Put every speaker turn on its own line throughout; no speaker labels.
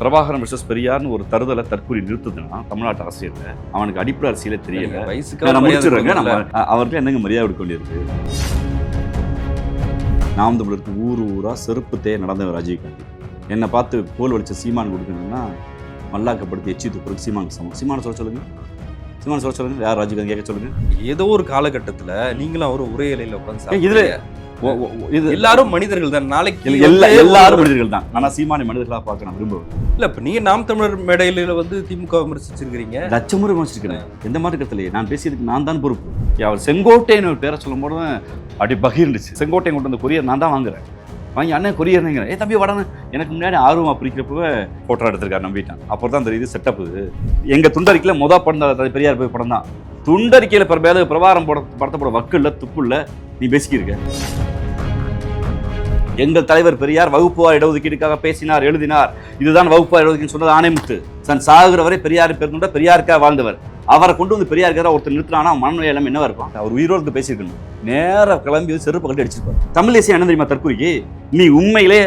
Prabhakaran versus பெரியார்னு ஒரு தருதலை தற்கூறி நிறுத்துதுன்னா தமிழ்நாட்டு அரசியல்ல அவனுக்கு அடிப்படை அரசியலே தெரியல.
வயசுக்கு
நான் முடிச்சிடுறேங்க. நம்ம அ- அவருக்கு என்னங்க மரியாதை கொடுக்க வேண்டியிருக்கு? நாம் தமிழருக்கு ஊர் ஊரா செருப்பு தே நடந்தவர் ராஜீவ்காந்தி. என்னை பார்த்து கோல் வலிச்ச சீமான் கொடுக்கணும்னா மல்லாக்கப்படுத்தி எச்சி துப்புறக்கு சீமானுக்கு சமம் சீமான சொல்ல சொல்லுங்க. சீமான சொல்ல சொல்லுங்க. யார் ராஜீவ்காந்தி கேட்க சொல்லுங்க?
ஏதோ ஒரு காலகட்டத்துல நீங்களும் அவரும் ஒரே இலையில உட்கார்ந்து
ஏய், இதுல- இது
எல்லாரும் மனிதர்கள் தான். நாளைக்கு
எல்லா எல்லாரும் மனிதர்கள் தான். ஆனா சீமானை மனிதர்களா பார்க்க நான் விரும்புவேன்
இல்ல இப்ப நீங்க நாம் தமிழர் மேடையில வந்து திமுக விமர்சிச்சிருக்கிறீங்க.
லட்சமுறை விமர்சிக்கிறேன் எந்த மாற்றத்திலேயே நான் பேசியதுக்கு நான் தான் பொறுப்பு. அவர் செங்கோட்டைன்னு ஒரு பேரை சொல்லும் போது அப்படி பகிர்ந்துச்சு. செங்கோட்டையன் கொண்டு வந்த கொரியர் நான் தான் வாங்குறேன். வாங்கி அண்ணன் கொரியர்னுங்கிறேன். ஏ தம்பி வடனு எனக்கு முன்னாடி ஆர்வமா பிரிக்கிறப்பவே போட்டோ எடுத்திருக்காரு நம்பிட்டான். அப்புறம் தான் தெரியுது செட்டப் இது எங்க துண்டறிக்கையில மொத படம் பெரியார் போய் படம் தான். துண்டறிக்கையில பிற மேல பிரபாரம் போட படத்தை போட வக்கு இல்ல துப்பு இல்ல நீ பேசிக்கிருக்க. எங்கள் தலைவர் பெரியார் வகுப்புவார் இடஒதுக்கீடுக்காக பேசினார் எழுதினார். இதுதான் வகுப்புவார் இடஒதுக்கீடு சொன்னது ஆணைமுத்து தன் சாகுற வரை பெரியார் பெருந்துண்ட பெரியாருக்காக வாழ்ந்தவர். அவரை கொண்டு வந்து பெரியாருக்காக ஒருத்தர் நிறுத்தினானா மனநிலை எல்லாம் என்னவா இருக்கும்? அவர் உயிரோடு பேசியிருக்கணும். நேரா கிளம்பி செருப்பு கட்டி அடிச்சிருப்பார். தமிழ் தேசியம் என்ன தெரியுமா தற்கொலைக்கு நீ உண்மையிலே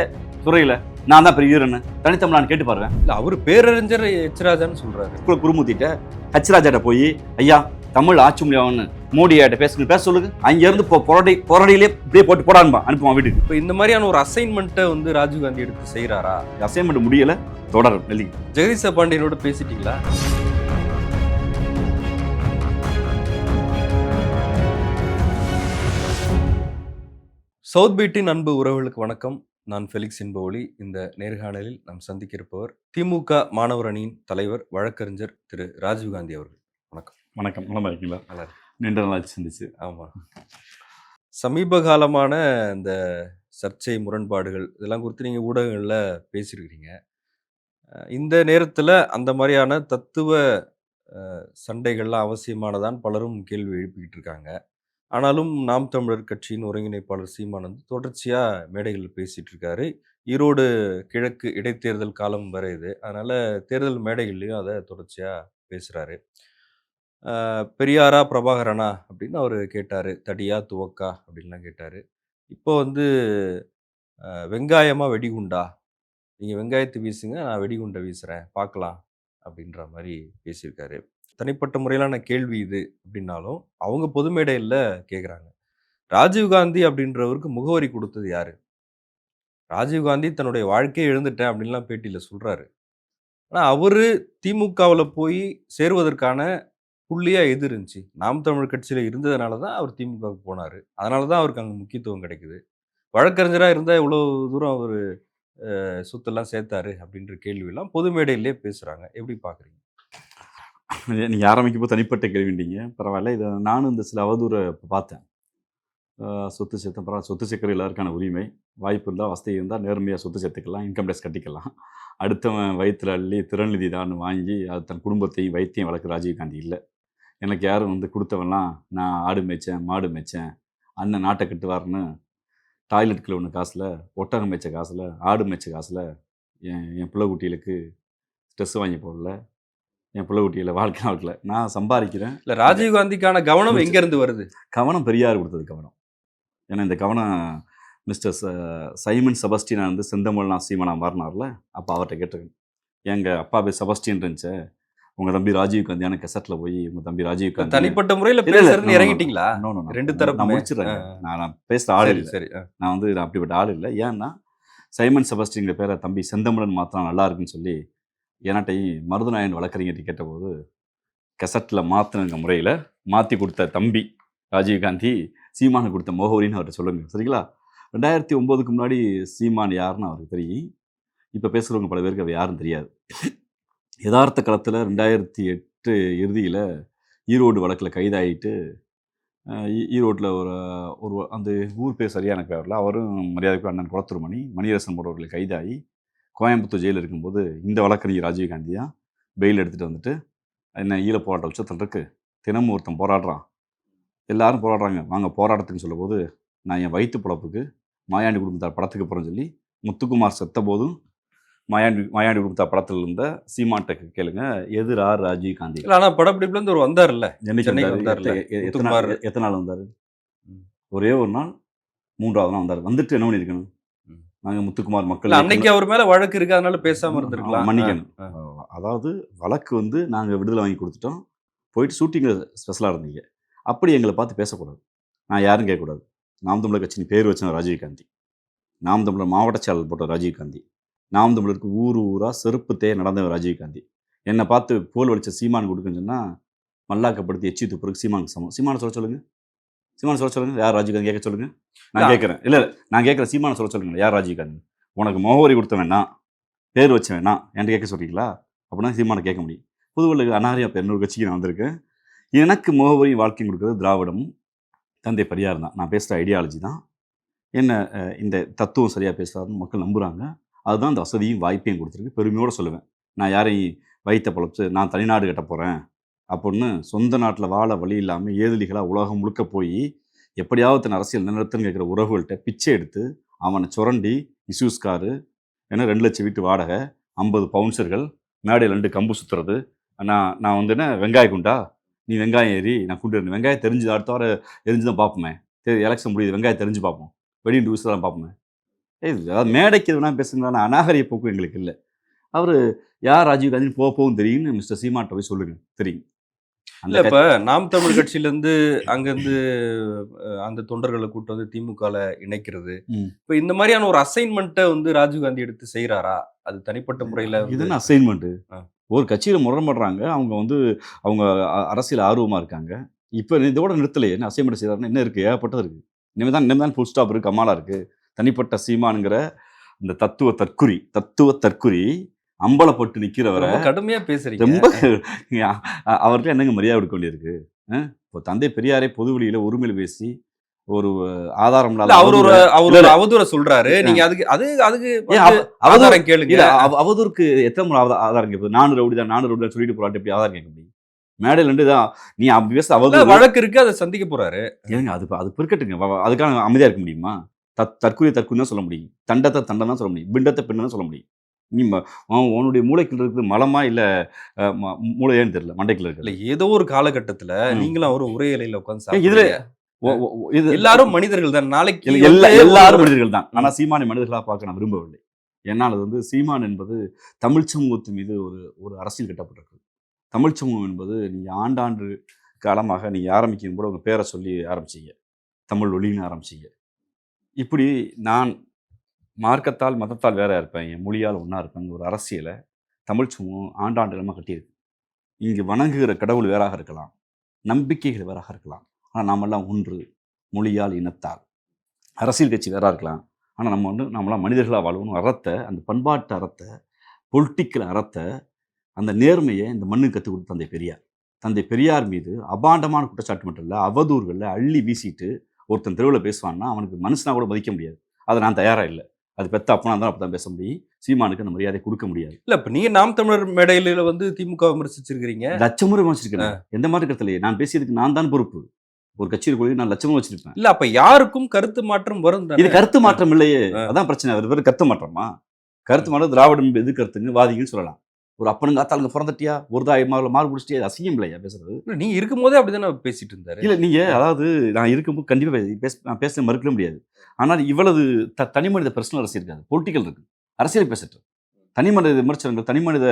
துறையில நான் தான் பெரிய வீரன்னு தனித்தமிழான்னு கேட்டு பாருங்க.
இல்ல அவரு பேரறிஞர் எச்ராஜான்னு சொல்றாரு.
குல குருமூர்த்திட்ட ஹச்ராஜாட்ட போய் ஐயா தமிழ் ஆட்சி முடியாதுன்னு மோடியாட்ட பேசுங்க. பேச சொல்லுங்க. அங்க இருந்து போ- போராடி போராடியிலே இப்படியே போட்டு போடான்பா அனுப்புவான் வீட்டுக்கு.
இப்ப இந்த மாதிரியான ஒரு அசைன்மெண்ட்டை வந்து ராஜீவ்காந்தி எடுத்து செய்யறாரா
அசைன்மெண்ட் முடியல தொடரும் டெல்லி.
ஜெகதீச பாண்டியனோட பேசிட்டீங்களா? சவுத் பீட்டின் அன்பு உறவுகளுக்கு வணக்கம். நான் ஃபெலிக்ஸ் என்பொழி இந்த நேர்காணலில் நாம் சந்திக்க இருப்பவர் திமுக மாணவர் அணியின் தலைவர் வழக்கறிஞர் திரு ராஜீவ்காந்தி அவர்கள்.
வணக்கம். நலமா இருக்கீங்களா?
நல்லா
நீண்ட நாள் சந்திச்சு.
ஆமா. சமீப காலமான இந்த சர்ச்சை முரண்பாடுகள் இதெல்லாம் குறித்து நீங்க ஊடகங்கள்ல பேசியிருக்கிறீங்க. இந்த நேரத்துல அந்த மாதிரியான தத்துவ சண்டைகள்லாம் அவசியமானதான் பலரும் கேள்வி எழுப்பிக்கிட்டு இருக்காங்க. ஆனாலும் நாம் தமிழர் கட்சியின் ஒருங்கிணைப்பாளர் சீமான் வந்து தொடர்ச்சியா மேடைகளில் பேசிட்டு இருக்காரு. ஈரோடு கிழக்கு இடைத்தேர்தல் காலம் வரை இது. அதனால தேர்தல் மேடைகள்லையும் அதை தொடர்ச்சியா பேசுறாரு. அஹ், பெரியாரா பிரபாகரனா? அப்படின்னு அவர் கேட்டார். தடியா துவக்கா? அப்படின்லாம் கேட்டார். இப்போ வந்து அஹ், வெங்காயமா வெடிகுண்டா? நீங்கள் வெங்காயத்தை வீசுங்க நான் வெடிகுண்டை வீசுகிறேன் பார்க்கலாம் அப்படின்ற மாதிரி பேசியிருக்காரு. தனிப்பட்ட முறையிலான கேள்வி இது அப்படின்னாலும் அவங்க பொது மேடையில் கேட்குறாங்க ராஜீவ்காந்தி அப்படின்றவருக்கு முகவரி கொடுத்தது யாரு? ராஜீவ்காந்தி தன்னுடைய வாழ்க்கையை எழுந்துட்டேன் அப்படின்லாம் பேட்டியில் சொல்கிறாரு ஆனால் அவர் திமுகவில் போய் சேருவதற்கான புள்ளியாக எது இருந்துச்சு? நாம் தமிழ் கட்சியில் இருந்ததுனால தான் அவர் திமுகவுக்கு போனார். அதனால தான் அவருக்கு அங்கே முக்கியத்துவம் கிடைக்குது. வழக்கறிஞராக இருந்தால் இவ்வளோ தூரம் அவர் சொத்தெல்லாம் சேர்த்தாரு அப்படின்ற கேள்வியெல்லாம் பொது மேடையிலே பேசுகிறாங்க எப்படி பார்க்குறீங்க?
நீங்கள் ஆரம்பிக்கும் போது தனிப்பட்ட கேள்விண்டீங்க பரவாயில்ல. இதை நானும் இந்த சில அவதூறை பார்த்தேன். சொத்து சேர்த்த பரவாயில்ல. சொத்து சேர்க்கிற எல்லாருக்கான உரிமை. வாய்ப்பு இருந்தால் வசதி இருந்தால் நேர்மையாக சொத்து சேர்த்துக்கலாம். இன்கம் டேக்ஸ் கட்டிக்கலாம். அடுத்தவன் வயிற்றுல அள்ளி திறன்நிதி தான் வாங்கி அது தன் குடும்பத்தையும் வைத்தியம் வளர்க்க ராஜீவ்காந்தி இல்லை. எனக்கு யாரும் வந்து கொடுத்தவன்லாம் நான் ஆடு மேய்ச்சேன் மாடு மேய்ச்சேன் அண்ணன் நாட்டை கட்டுவார்னு டாய்லெட் ஒன்று காசில் ஒட்டகம் மேய்ச்ச காசில் ஆடு மேய்ச்ச காசில் என் என் பிள்ளை குட்டிகளுக்கு ஸ்ட்ரெஸ் வாங்கி போடல என் பிள்ளை குட்டியில் வாழ்க்கை வாழ்க்கல நான் சம்பாதிக்கிறேன்.
இல்லை ராஜீவ்காந்திக்கான கவனம் எங்கேருந்து வருது?
கவனம் பெரியார் கொடுத்தது கவனம். ஏன்னா இந்த கவனம் மிஸ்டர் ச சைமன் செபஸ்டினா வந்து செந்தமிழ்னா சீமனா மாறினார்ல அப்போ அவர்கிட்ட கேட்டிருக்கேன். எங்கள் அப்பா பேர் செபஸ்டின் இருந்துச்சு உங்கள் தம்பி ராஜீவ் காந்தியான கெசட்டில் போய் உங்கள் தம்பி ராஜீவ் காந்தி
தனிப்பட்ட முறையில்
no,
இறங்கிட்டீங்களா. ரெண்டு தரப்புமே.
நான் முடிச்சிடுறேன். நான் நான் பேசுகிற ஆள்
சரி
இல்லை.
சரி.
நான் வந்து நான் அப்படிப்பட்ட ஆள் இல்லை. ஏன்னா சைமன் செபஸ்டின்கிற பேரை தம்பி செந்தமிழன் மாத்திரம் நல்லா இருக்குன்னு சொல்லி என்கிட்டையும் மருதநாயன் வழக்கறிஞர்கிட்ட கேட்டபோது கெசட்டில் மாற்றின முறையில் மாற்றி கொடுத்த தம்பி ராஜீவ்காந்தி சீமானுக்கு கொடுத்த முகவரின்னு அவர்கிட்ட சொல்லுங்க. சரிங்களா? ரெண்டாயிரத்தி ஒம்போதுக்கு முன்னாடி சீமான் யாருன்னு அவருக்கு தெரியும். இப்போ பேசுகிறவங்க பல பேருக்கு அவர் யாருன்னு தெரியாது. யதார்த்த காலத்தில் ரெண்டாயிரத்தி எட்டு இறுதியில் ஈரோடு வழக்கில் கைதாகிட்டு ஈ- ஈரோட்டில் ஒரு ஒரு அந்த ஊர் பேர் சரியான பேரில் அவரும் மரியாதைக்கு அண்ணன் குளத்துருமணி மணியரசன் போன்றவர்களை கைதாகி கோயம்புத்தூர் ஜெயிலில் இருக்கும்போது இந்த வழக்கறிஞர் ராஜீவ்காந்தி தான் பெயில் எடுத்துகிட்டு வந்துட்டு என்ன ஈழ போராட்ட உச்சத்தில் இருக்குது தினமும் ஒருத்தன் போராடுறான். எல்லாரும் போராடுறாங்க. வாங்க போராட்டத்துக்குன்னு சொல்லும்போது நான் என் வயிற்று பிழப்புக்கு மாயாண்டி குடும்பத்தார் படத்துக்கு போகிறேன்னு சொல்லி முத்துக்குமார் செத்த போதும் மாயாண்டி மாயாண்டி குடும்பத்தார் படத்தில் இருந்த சீமாட்டை கேளுங்க. எதிரா ராஜீவ்காந்தி?
இல்ல ஆனா படப்பிடிப்புல இருந்து ஒரு வந்தார்ல
வந்தாரு?
வந்தார்ல,
எத்தனை எத்தனை நாள் வந்தார். ஒரே ஒரு நாள் மூன்றாவது நாள் வந்தார். வந்துட்டு என்ன பண்ணியிருக்கணும். நாங்கள் முத்துக்குமார் மக்கள்
இல்ல அன்னைக்கு அவர் மேல வழக்கு இருக்கு. அதனால பேசாம இருந்திருக்கலாம்.
மன்னிக்கணும். அதாவது வழக்கு வந்து நாங்கள் விடுதலை வாங்கி கொடுத்துட்டோம். போயிட்டு ஷூட்டிங்கில் ஸ்பெஷலாக இருந்தீங்க. அப்படி எங்களை பார்த்து பேசக்கூடாது. நான் யாரும் கேட்கக்கூடாது. நாம் தமிழர் கட்சியின் பேர் வச்ச ராஜீவ்காந்தி. நாம் தமிழர் மாவட்ட செயலர் போட்ட ராஜீவ்காந்தி. நாம் தமிழருக்கு ஊர் ஊராக செருப்பு தே நடந்த ராஜீவ்காந்தி என்னை பார்த்து போல் வலிச்ச சீமான் கொடுக்குன்னு சொன்னால் மல்லாக்கப்படுத்தி எச்சி துப்புறக்கு சீமானுக்கு சமம். சீமானை சொல்ல சொல்லுங்க. சீமானை சொல்ல சொல்லுங்க. யார் ராஜீவ்காந்தி கேட்க சொல்லுங்க? நான். கேட்குறேன். இல்லை நான் கேட்குறேன் சீமானை சொல்ல சொல்லுங்க யார் ராஜீவ்காந்தி உனக்கு முகவரி கொடுத்த வேணாம் பேர் வச்ச வேணாம் என்கிட்ட கேட்க சொல்றீங்களா? அப்படின்னா சீமானை கேட்க முடியும். புதுவல்லுக்கு அனாரியா பெண்ணூர் கட்சிக்கு நான் வந்திருக்கேன். எனக்கு முகவரி வாழ்க்கையும் கொடுக்குறது திராவிடமும் தந்தை பெரியார் தான். நான் பேசுகிற ஐடியாலஜி தான். என்ன இந்த தத்துவம் சரியாக பேசுகிறாருன்னு மக்கள் நம்புகிறாங்க அதுதான் இந்த வசதியும் வாய்ப்பையும் கொடுத்துருக்கு. பெருமையோடு சொல்லுவேன். நான் யாரையும் வைத்த பழப்பு நான் தனிநாடு கட்ட போகிறேன் அப்படின்னு சொந்த நாட்டில் வாழ வழி இல்லாமல் ஏதிலிகளாக உலகம் முழுக்க போய் எப்படியாவது தன் அரசியல் நிலத்துன்னு கேட்குற உறவுகள்கிட்ட பிச்சை எடுத்து அவனை சுரண்டி இஷ்யூஸ்காரு ஏன்னா ரெண்டு லட்சம் வீட்டு வாடகை ஐம்பது பவுன்சர்கள் மேடையில் ரெண்டு கம்பு சுற்றுறது நான் நான் வந்து என்ன வெங்காய குண்டா? நீ வெங்காயம் ஏறி நான் குண்டு இருந்தேன் வெங்காயம் தெரிஞ்சு அடுத்த வாரம் எரிஞ்சு தான் பார்ப்போமே. சரி எலெக்ஷன் முடியுது வெங்காயம் தெரிஞ்சு பார்ப்போம். வெடியும் டூஸ் தான் பார்ப்போமே. அதாவது மேடைக்கு எதுனா பேசுங்களா அநாகரிய போக்கு எங்களுக்கு இல்லை. அவர் யார் ராஜீவ் காந்தின்னு போக போகும் தெரியும்னு மிஸ்டர் சீமாட்ட போய் சொல்லுங்க தெரியும்.
இல்ல இப்ப நாம் தமிழ் கட்சியில இருந்து அங்க இருந்து அஹ், அந்த தொண்டர்களை கூட்டு வந்து திமுகல இணைக்கிறது. இப்ப இந்த மாதிரியான ஒரு அசைன்மெண்ட்டை வந்து ராஜீவ்காந்தி எடுத்து செய்யறாரா அது தனிப்பட்ட முறையில வந்து-
இது என்ன அசைன்மெண்ட்டு. ஒரு கட்சியில் முரண்படுறாங்க. அவங்க வந்து அவங்க அரசியல் ஆர்வமாக இருக்காங்க. இப்போ இதோட நிறுத்தலையே. என்ன அசைன்மெண்ட் செய்கிறாருன்னு என்ன இருக்குது ஏகப்பட்டது இருக்குது இனிமேல் தான் இனிமேல் தான் ஃபுல் ஸ்டாப் இருக்குது கமாலா இருக்குது தனிப்பட்ட சீமானுங்கிற இந்த தத்துவ தற்குறி தத்துவ தற்குறி அம்பலப்பட்டு நிற்கிறவரை
ரொம்ப கடுமையா பேசுறீங்க.
ரொம்ப அ- அவருக்கு என்னங்க மரியாதை கொடுக்க வேண்டியிருக்கு? இப்போ தந்தை பெரியாரை பொது வெளியில ஒருமையில் பேசி ஒரு ஆதாரம்
அவர் ஒரு அவர் ஒரு. அவதூற சொல்றாரு. நீங்க அதுக்கு அது அதுக்கு
ஏன்
வந்து
அவ- அவதூறு
ஆதாரம் கேளுங்க.
அவதூறுக்கு எத்தனை முறை ஆதா- ஆதாரம் கேட்பது? நானூறு ரவுடி தான் நானூறு ரவுடி சொல்லிட்டு போறாட்டு எப்படி ஆதாரம் கேட்க முடியும்? மேடையில் ரெண்டு தான் நீ அப்படி பேச அவதூறு
வழக்கு இருக்கு அதை சந்திக்க போறாரு.
ஏங்க அது அது வ- அதுக்கான அமைதியா இருக்க முடியுமா? தத் தற்கொலை தற்கொலை தான் சொல்ல முடியும். தண்டத்தை தண்டம் தான் சொல்ல முடியும். பிண்டத்தை தான் சொல்ல முடியும். நீ உன்னுடைய மூளைக்குள்ள இருக்குது மலமா இல்ல மூளையான்னு தெரியல மண்டைக்குள்ள
இல்ல
இருக்கு
ஏதோ ஒரு காலகட்டத்துல. நீங்களும் அவரும் ஒரே இலையில உட்கார்ந்து
ஏய், இதுல-. இது
எல்லாரும் மனிதர்கள் தான். நாளைக்கு
இல்ல, எல்லா எல்லாரும்
ஒரு-
மனிதர்கள் தான். ஆனா சீமானை மனிதர்களாக பார்க்க நான் விரும்பவில்லை. என்னால் அது வந்து சீமான் என்பது தமிழ் சமூகத்து மீது ஒரு ஒரு அரசியல் கட்டப்பட்டிருக்கு. தமிழ் சமூகம் என்பது நீங்க ஆண்டாண்டு காலமாக நீங்க ஆரம்பிக்கும் கூட உங்க பேரை சொல்லி ஆரம்பிச்சீங்க. தமிழ் ஒளின்னு ஆரம்பிச்சீங்க. இப்படி நான் மார்க்கத்தால் மதத்தால் வேற இருப்பேன். என் மொழியால் ஒன்றா இருப்பேன். ஒரு அரசியலை தமிழ் சமூகம் ஆண்டாண்டு கட்டியிருக்கு. இங்கு வணங்குகிற கடவுள் வேறாக இருக்கலாம். நம்பிக்கைகள் வேறாக இருக்கலாம். ஆனால் நாமெல்லாம் ஒன்று மொழியால் இனத்தால். அரசியல் கட்சி வேறாக இருக்கலாம். ஆனால் நம்ம வந்து நம்மளாம் மனிதர்களாக வாழணும் அறத்தை அந்த பண்பாட்டு அறத்தை பொலிட்டிக்கல் அறத்தை அந்த நேர்மையை இந்த மண்ணுக்கு கற்றுக் கொடுத்த தந்தை பெரியார். தந்தை பெரியார் மீது அபாண்டமான குற்றச்சாட்டு மட்டும் இல்லை அவதூறுகளில் அள்ளி வீசிட்டு ஒருத்தன் தெருவில் பேசுவான்னா அவனுக்கு மனுஷனா கூட மதிக்க முடியாது. அதை நான் தயாராக இல்லை. அது பெத்த அப்பனா தான் அப்படி தான் பேச முடியும். சீமானுக்கு அந்த மரியாதை கொடுக்க முடியாது.
இல்ல இப்ப நீங்க நாம் தமிழர் மேடையில வந்து திமுக விமர்சிச்சிருக்கிறீங்க.
லட்சமுறை வச்சிருக்கேன் எந்த மாதிரி கருத்துலையே? நான் பேசியதுக்கு நான் தான் பொறுப்பு. ஒரு கட்சியில் கொள்கை நான் லட்சமும் வச்சிருப்பேன்
இல்ல அப்ப யாருக்கும் கருத்து மாற்றம் வரும்
இது? கருத்து மாற்றம் இல்லையே. அதான் பிரச்சனை. அது பேர் கருத்து மாற்றமா? கருத்து மாற்றம் திராவிடம் எது கருத்துங்க வாதிங்கன்னு சொல்லலாம். ஒரு அப்பனுங்க அத்தாளுங்க பிறந்துட்டியா? ஒரு தாய் மாறு மாறு பிடிச்சிட்டியா? அசிங்கம் இல்லையா பேசுறது?
இல்ல, நீங்க இருக்கும்போதே அப்படிதானே பேசிட்டு இருந்தாரு?
இல்ல நீங்க அதாவது நான் இருக்கும்போது கண்டிப்பா பே- பேச நான் பேச மறுக்கவே முடியாது. ஆனால் இவ்வளவு த தனி மனித பர்சனல் அரசியல் இருக்காது. பொலிட்டிக்கல் இருக்கு. அரசியல் பேசட்டு தனி மனித விமர்சனங்கள் தனி மனித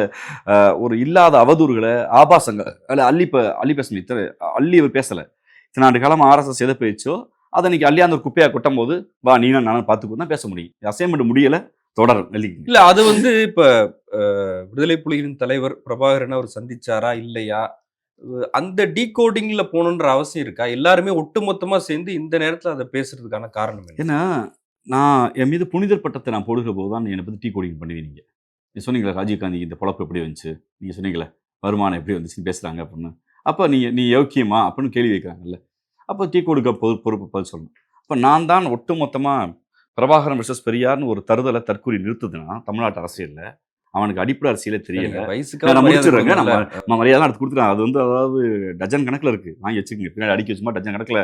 ஒரு இல்லாத அவதூறுகளை ஆபாசங்கள் அல்ல அள்ளி ப அள்ளி பேச இத்தனை அள்ளி அவர் பேசல. இத்தனை ஆண்டு காலம் ஆர்எஸ்எஸ் எதை பேச்சோ அதை இன்னைக்கு அள்ளியாந்த ஒரு குப்பையா கொட்டும் போது வா நீ நானும் பார்த்துக்கோ தான் பேச முடியும். அசைன்மெண்ட் முடியல. தொடரும்
இல்ல அது வந்து இப்ப விடுதலை புலிகளின் தலைவர் பிரபாகரன் அவர் சந்திச்சாரா இல்லையா? அந்த டீகோடிங்ல போகணுன்ற அவசியம் இருக்கா? எல்லாருமே ஒட்டுமொத்தமா சேர்ந்து இந்த நேரத்துல அதை பேசுறதுக்கான காரணம்
ஏன்னா நான் என் மீது புனிதர் பட்டத்தை நான் போடுகிற போது தான் என்னை பற்றி டீ கோடிங் பண்ணுவீங்க நீ சொன்னீங்களா ராஜீவ்காந்தி இந்த பொழப்பு எப்படி வந்துச்சு? நீங்கள் சொன்னீங்களே வருமானம் எப்படி வந்துச்சுன்னு பேசுகிறாங்க அப்படின்னு. அப்போ நீ நீ யோக்கியமா அப்படின்னு கேள்வி வைக்கிறாங்கல்ல அப்போ டீ கொடுக்க பொறு பொறுப்பு பதில் சொல்லணும். அப்போ நான் தான் ஒட்டுமொத்தமாக பிரபாகரன் விசஸ் பெரியார்னு ஒரு தருதலை தற்கூறி நிறுத்துதுன்னா தமிழ்நாட்டு அரசியல்ல அவனுக்கு அடிப்படை அரசியலே தெரியல. நான் முடிச்சிடுறேங்க. நம்ம மரியாதை எடுத்து கொடுத்துட்டேன். அது வந்து அதாவது டஜன் கணக்கில் இருக்குது வாங்கி வச்சுக்கோங்க. பின்னாடி அடிக்க வச்சுமா டஜன் கணக்கில்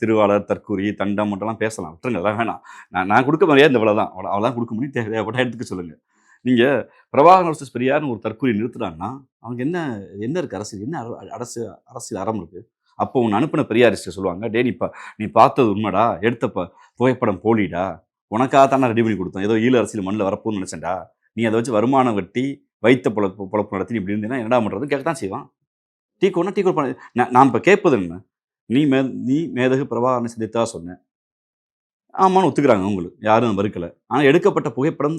திருவாளர் தற்கூரி தண்டம் மட்டும்லாம் பேசலாம். விட்டுருங்க அதெல்லாம் வேணாம். நான் நான் கொடுக்க மரியாதை இந்த இவ்வளோ தான் அவ்வளோ அவ்வளோதான் கொடுக்க முடியும். தேவைப்பட்ட எடுத்துக்க சொல்லுங்கள் நீங்கள் பிரபாகரன் வர்சஸ் பெரியார்னு ஒரு தற்கூரி நிறுத்துறாங்கன்னா அவங்க என்ன என்ன இருக்குது அரசியல்? என்ன அர- அரசு அரசியல் அறம் இருக்குது அப்போ உன்னை அனுப்பின பெரியாரிஸ்ட்டு சொல்லுவாங்க டே நீ பா நீ பார்த்தது உண்மைடா எடுத்த ப புகைப்படம் போலிடா உனக்காக தான் ரெடி பண்ணி கொடுத்தோம் ஏதோ ஈழ அரசியல் மண்ணில் வரப்போன்னு நினச்சேன்டா நீ அதை வச்சு வருமானம் வெட்டி வைத்த பொழப்பு பொழப்பு நடத்தி இப்படி இருந்தீங்கன்னா என்னடா பண்ணுறது கேட்க தான் செய்வான். டீ கோனா டீ கோட் பண்ண நான் இப்போ கேட்பது என்ன? நீ மே நீ மேதகு பிரபாகரனை சந்தித்தா சொன்னேன். ஆமான்னு ஒத்துக்கிறாங்க உங்களுக்கு யாரும் மறுக்கல. ஆனால் எடுக்கப்பட்ட புகைப்படம்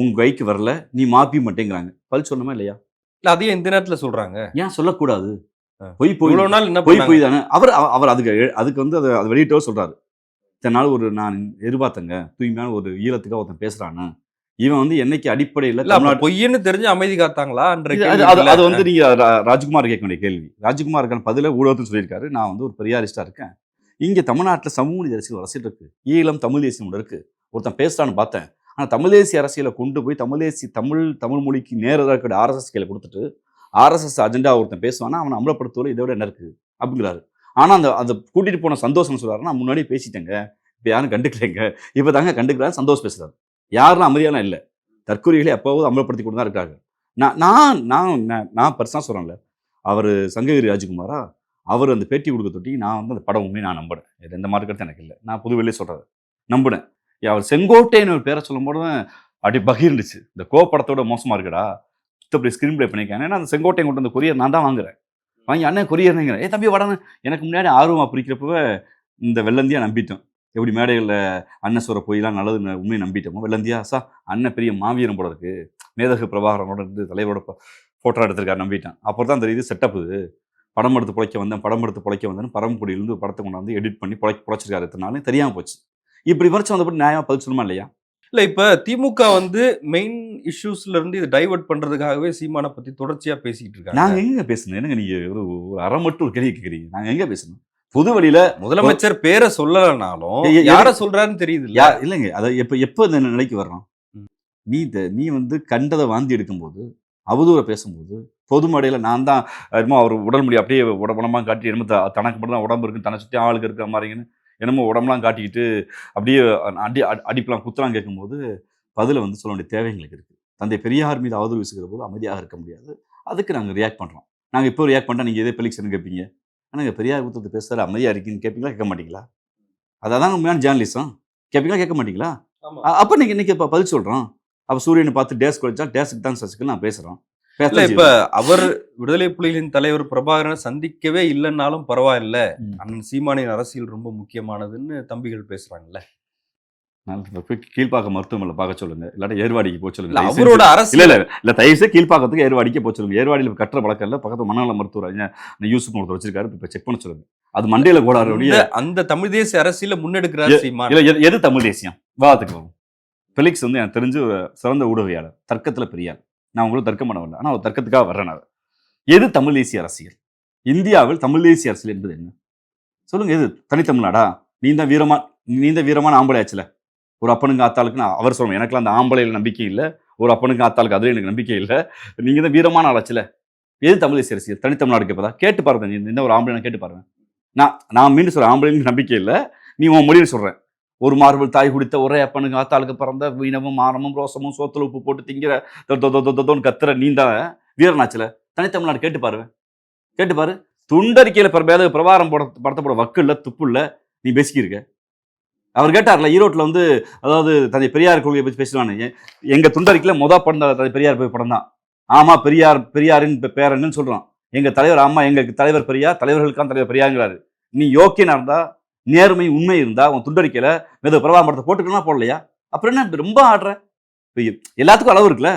உன் கைக்கு வரல நீ மாப்பி மாட்டேங்கிறாங்க. பல் சொன்னமா இல்லையா?
இல்ல அதையும் இந்த நேரத்துல சொல்றாங்க.
ஏன் சொல்லக்கூடாது. பொய் பொய்.
இவ்வளவு நாள் என்ன
பொய்? பொய் தானே? அவர் அவ- அவர் அதுக்கு அதுக்கு வந்து அதை அது வெளியிட்டவர் சொல்றாரு. இத்தனை நாள் ஒரு நான் எதிர்பார்த்தேங்க. தூய்மையான ஒரு ஈழத்துக்காக ஒருத்தன் பேசுறான்னு. இவன் வந்து என்னைக்கு அடிப்படையில்
பொய்ன்னு தெரிஞ்சு அமைதி காத்தாங்களா?
அது- வந்து நீங்க ராஜ்குமார் கேட்க வேண்டிய கேள்வி. ராஜ்குமாருக்கான பதில ஊடகத்தில் சொல்லியிருக்காரு. நான் வந்து ஒரு பெரியாரிஸ்டா இருக்கேன். இங்க தமிழ்நாட்டில் சமூக நீதி அரசியல் அரசியல் இருக்கு. ஈழம் தமிழ் தேசியம் ஒன்று இருக்கு. ஒருத்தன் பேசுறான்னு பார்த்தேன். ஆனா தமிழ் தேசிய அரசியலை கொண்டு போய் தமிழ் தேசிய தமிழ் தமிழ் மொழிக்கு நேரதாக இருக்கிற ஆர்எஸ்எஸ் கையில் கொடுத்துட்டு ஆர்எஸ்எஸ் அஜெண்டா ஒருத்தன் பேசுவானா அவனை அமலப்படுத்துவதில் இதை விட என்ன இருக்கு? அப்படிங்கிறாரு. ஆனால் அந்த அந்த கூட்டிகிட்டு போன சந்தோஷம் சொல்கிறாரு நான் முன்னாடியே பேசிட்டேங்க. இப்போ யாரும் கண்டுக்கலைங்க. இப்போ தாங்க கண்டுக்கிறாரு சந்தோஷம் பேசுகிறாரு யாரும் அமைதியெல்லாம் இல்லை. தற்கொலைகளை எப்போவது அமலப்படுத்தி கொண்டு தான் இருக்காங்க நான் நான் நான் நான் நான் பர்சனாக சொல்கிறேன்ல அவர் சங்ககிரி ராஜ்குமாரா? அவர் அந்த பேட்டி கொடுக்க தொட்டி நான் வந்து அந்த படம் உண்மையை நான் நம்பினேன் இது எந்த மார்க்கெட் எனக்கு இல்லை. நான் புதுவெளியே சொல்கிறேன் நம்பினேன் அவர் செங்கோட்டைன்னு ஒரு பேரை சொல்லும் போது அப்படி பகிர்ந்துச்சு. இந்த கோ படத்தோட மோசமாக இருக்குடா. இப்படி ஸ்க்ரீன் ப்ளே பண்ணியிருக்கேன் ஏன்னா அந்த செங்கோட்டையை கொண்டு வந்து கொரியர் நான் தான் வாங்குறேன். வாங்கி அண்ணன் கொரியர்னுங்கிறேன் ஏ தம்பி வடனு எனக்கு முன்னாடி ஆர்வமாக பிரிக்கிறப்பவே இந்த வெள்ளந்தியா நம்பிட்டோம். எப்படி மேடைகளில் அண்ணன் சொல்கிற பொய்லாம் நல்லது உண்மையை நம்பிட்டோமோ? வெள்ளந்தியா? சா அண்ணன் பெரிய மாவீரம் போல இருக்கு. மேதகு பிரபாகரனோட இருந்து தலைவரோட ஃபோட்டோ எடுத்திருக்காரு நம்பிட்டேன். அப்புறம் தான் தெரியுது செட்டப் இது படம் எடுத்து பிழைக்க வந்தேன் படம் எடுத்து பிழைக்க வந்தேன்னு பரம்புடியிலிருந்து படத்தை கொண்டாந்து எடிட் பண்ணி பிழை பிழைச்சிருக்காரு. எத்தனாலும் தெரியாமல் போச்சு. இப்படி விமர்சனம் வந்தபடி நியாயமாக பதில் சொல்லுமா இல்லையா?
இல்ல இப்ப திமுக வந்து மெயின் இஷ்யூஸ்ல இருந்து இதை டைவர்ட் பண்றதுக்காகவே சீமானை பத்தி தொடர்ச்சியா பேசிட்டு இருக்காங்க.
நாங்கள் எங்க பேசணும்? என்னங்க நீங்கள் ஒரு ஒரு அரை மட்டும் ஒரு கேள்வி கேட்குறீங்க நாங்கள் எங்கே பேசணும்? புது வழியில
முதலமைச்சர் பேரை சொல்லலைனாலும் யார சொல்றாருன்னு தெரியுது இல்ல.
இல்லைங்க. அதை எப்போ எப்போ இந்த நிலைக்கு வர்றோம். நீ நீ வந்து கண்டதை வாந்தி எடுக்கும்போது அவதூற பேசும்போது பொது மேடையில் நான் தான் என்னமோ அவர் உடல் முடி அப்படியே உடம்பெல்லாம் காட்டி என்னமோ த- தனக்கு மட்டும் தான் உடம்பு இருக்கு தன்னை சுற்றி ஆளுக்கு இருக்கிற மாதிரிங்கன்னு என்னமோ உடம்பெல்லாம் காட்டிக்கிட்டு அப்படியே அடி அடி- அடிப்பெல்லாம் குத்தலாம் கேட்கும்போது பதில வந்து சொல்ல வேண்டிய தேவை எங்களுக்கு இருக்குது தந்தை பெரியார் மீது அவதூறு வீசுகிற போது அமைதியாக இருக்க முடியாது. அதுக்கு நாங்கள் ரியாக்ட் பண்ணுறோம் நாங்கள் இப்போ ரியாக்ட் பண்ணால் நீங்கள் இதே பெலிக்ஷன் கேட்பீங்க? ஆனால் பெரியார் குத்தத்தை பேசுகிற அமைதியாக இருக்கீங்கன்னு கேட்பீங்களா கேட்க மாட்டீங்களா? அதான் உண்மையான ஜேர்னலிசம் கேட்பீங்களா கேட்க மாட்டீங்களா? அப்ப நீங்க இன்னைக்கு இப்ப பதில் சொல்றோம். அப்ப சூரியனை பார்த்து டேஸ் குறைச்சா டேஸுக்கு தான் சசிக்கல் நான் பேசுறோம்.
இல்ல இப்ப. அவர் விடுதலை புலிகளின் தலைவர் பிரபாகரனை சந்திக்கவே இல்லைன்னாலும் பரவாயில்ல. அண்ணன் சீமானின் அரசியல் ரொம்ப முக்கியமானதுன்னு தம்பிகள் பேசுறாங்கல்ல.
கீழ்ப்பாக்கம் மருத்துவமனையில் பார்க்க சொல்லுங்க. இல்லாட்டி ஏர்வாடிக்கு போக சொல்லுங்க.
அவரோட
செஞ்சு. இல்ல இல்ல இல்ல தயவு செய்து கீழ்ப்பாக்கத்துக்கு ஏர்வாடிக்கே போக சொல்லுங்க. ஏர்வாடியில் இப்ப கட்டுற பழக்கம் இல்ல. பக்கத்து மனநல மருத்துவர் யூசுப் ஒருத்தர் வச்சிருக்காரு. இப்ப செக் பண்ண சொல்லுங்க. அது மண்டையில கோடாருடைய
அந்த- தமிழ் தேசிய அரசியல முன்னெடுக்கிறார்
இல்ல எது- தமிழ் தேசியம்? வாதத்துக்கு வரும் பெலிக்ஸ் வந்து எனக்கு தெரிஞ்சு சிறந்த ஊடகவியாளர் தர்க்கத்துல பெரியார் நான் உங்களுக்கு தர்க்கம் பண்ண வரல. ஆனால் ஒரு தர்க்கத்துக்காக வர்றேன் நான் எது தமிழ் தேசிய அரசியல்? இந்தியாவில் தமிழ் தேசிய அரசியல் என்பது என்ன? சொல்லுங்க எது? தனித்தமிழ்நாடா? நீ தான் வீரமா நீ தான் வீரமான ஆம்பளை ஆச்சுல. ஒரு அப்பனுக்கு ஆத்தாளுக்கு நான் அவர் சொல்லணும் எனக்குலாம் அந்த ஆம்பளையில் நம்பிக்கை இல்லை. ஒரு அப்பனுக்கு ஆத்தாளுக்கு அதுல எனக்கு நம்பிக்கை இல்லை. நீங்க தான் வீரமான ஆளாச்சுல எது தமிழ் தேசிய அரசியல்? தனித்தமிழ்நாடு கேட்பதா கேட்டு பாருங்க நீ இந்த ஒரு ஆம்பளை கேட்டு பாருங்க. நான் நான் மீண்டும் சொல்றேன் ஆம்பளைன்னு நம்பிக்கை இல்லை. நீ உன் மொழியில் சொல்றேன். ஒரு மார்பிள் தாய் குடித்த ஒரே அப்பனுக்கு ஆத்தாளுக்கு பிறந்த வீணமும் மானமும் ரோசமும் சோத்துல உப்பு போட்டு திங்கிற தொ- தொன்னு கத்துற நீ தான் தனித்தமிழ்நாடு கேட்டு பாருவேன் கேட்டு பாரு. துண்டறிக்கையில பிரபேத பிரபாரம் போட படத்தப்பட வக்கு இல்ல துப்பு நீ பேசிக்கிருக்க. அவர் கேட்டார்ல ஈரோட்டில் வந்து அதாவது தந்தை பெரியார் கொள்கையை பற்றி பேசுவானு எங்கள் துண்டறிக்கையில் மொதல் படம் தான் தந்தை பெரியார் போய் படம் தான். ஆமாம் பெரியார் பெரியாரின் பேரன்னு சொல்கிறான் எங்கள் தலைவர் ஆமாம் எங்களுக்கு தலைவர் பெரியார் தலைவர்களுக்கான தலைவர் பெரியாருங்கிறாரு. நீ யோக்கியனா இருந்தால் நேர்மை உண்மை இருந்தா உன் துண்டறிக்கையில மெது பிரபாரம் படத்தை போட்டுக்கலாம் போடலையா? அப்புறம் என்ன ரொம்ப ஆடுற. எல்லாத்துக்கும் அளவு இருக்குல்ல?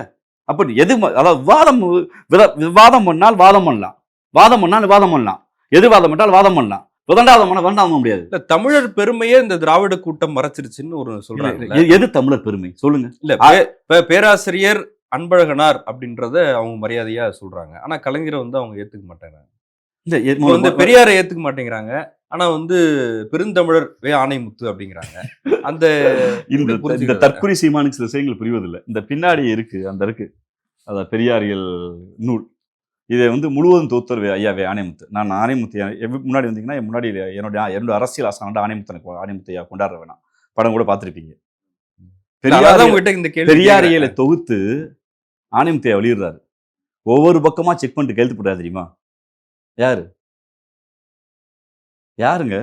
அப்ப எது அதாவது வாதம் வித- விவாதம் பண்ணால் வாதம் பண்ணலாம். வாதம் பண்ணால் வாதம் பண்ணலாம். எதிர்வாதம் பண்ணால் வாதம் பண்ணலாம். விதண்டாதம் பண்ண பண்ண முடியாது.
இல்ல தமிழர் பெருமையே இந்த திராவிட கூட்டம் மறைச்சிருச்சுன்னு ஒரு சொல்றாங்க
எது தமிழர் பெருமை? சொல்லுங்க.
இல்ல பேராசிரியர் அன்பழகனார் அப்படின்றத அவங்க மரியாதையா சொல்றாங்க. ஆனா கலைஞரை வந்து அவங்க ஏத்துக்க மாட்டாங்க
இல்ல எ-
இப்போ வந்து பெரியாரை ஏத்துக்க மாட்டேங்கிறாங்க. ஆனா வந்து பெருந்தமிழர் வே ஆணைமுத்து அப்படிங்கிறாங்க. அந்த
இந்த? தற்கொலை சீமானுக்கு சில விஷயங்கள் புரிவதில்லை. இந்த பின்னாடி இருக்கு அந்த இருக்கு. அத பெரியாரியல் நூல். இதை வந்து முழுவதும் தோத்தர் ஐயா வே ஆணைமுத்து. நான் ஆணைமுத்து முன்னாடி வந்தீங்கன்னா முன்னாடி என்னுடைய என்னோட அரசியல் ஆசனம் ஆணைமுத்து எனக்கு ஆணைமுத்து ஐயா கொண்டாடுற வேணாம். படம் கூட பார்த்திருப்பீங்க. பெரியார் பெரியாரியலை தொகுத்து ஆணைமுத்தையா வெளியிடுறாரு. ஒவ்வொரு பக்கமா செக் பண்ணிட்டு போட்டாரு தெரியுமா? யாரு? யாருங்க?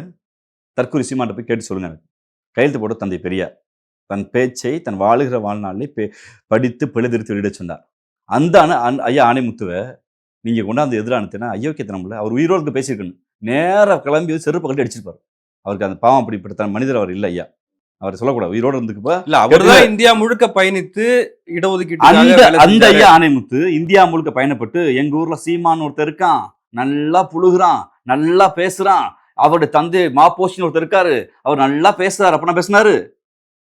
தற்கொலை சீமான்ட்ட போய் கேட்டு சொல்லுங்க கையெழுத்து போட்ட தந்தை பெரியார். தன் பேச்சை தன் வாழுகிற வாழ்நாளிலே பே படித்து பிழைதிருத்தி வெளியிட சொன்னார். அந்த அணு ஐயா ஆணைமுத்துவை நீங்கள் கொண்டாந்து எதிரானத்தினா அயோக்கியத்தனம்ல அவர் உயிரோடு பேசியிருக்கணும். நேரா கிளம்பி செருப்பு கட்டி அடிச்சிருப்பார். அவருக்கு அந்த பாவம் அப்படிப்பட்ட மனிதர் அவர் இல்லை ஐயா. அவர் சொல்லக்கூடாது. உயிரோடு இருந்துக்குப்பா.
இல்ல அவர்தான் இந்தியா முழுக்க பயணித்து இடஒதுக்கீட்டு
அந்த அந்த ஐயா ஆணைமுத்து இந்தியா முழுக்க பயணப்பட்டு எங்க ஊர்ல சீமான் ஒருத்தர் இருக்கான். நல்லா புழுகுறான். நல்லா பேசுறான். அவருடைய தந்தை மாப்போஷின்னு ஒருத்தர் இருக்காரு. அவர் நல்லா பேசுறாரு. அப்ப பேசினாரு.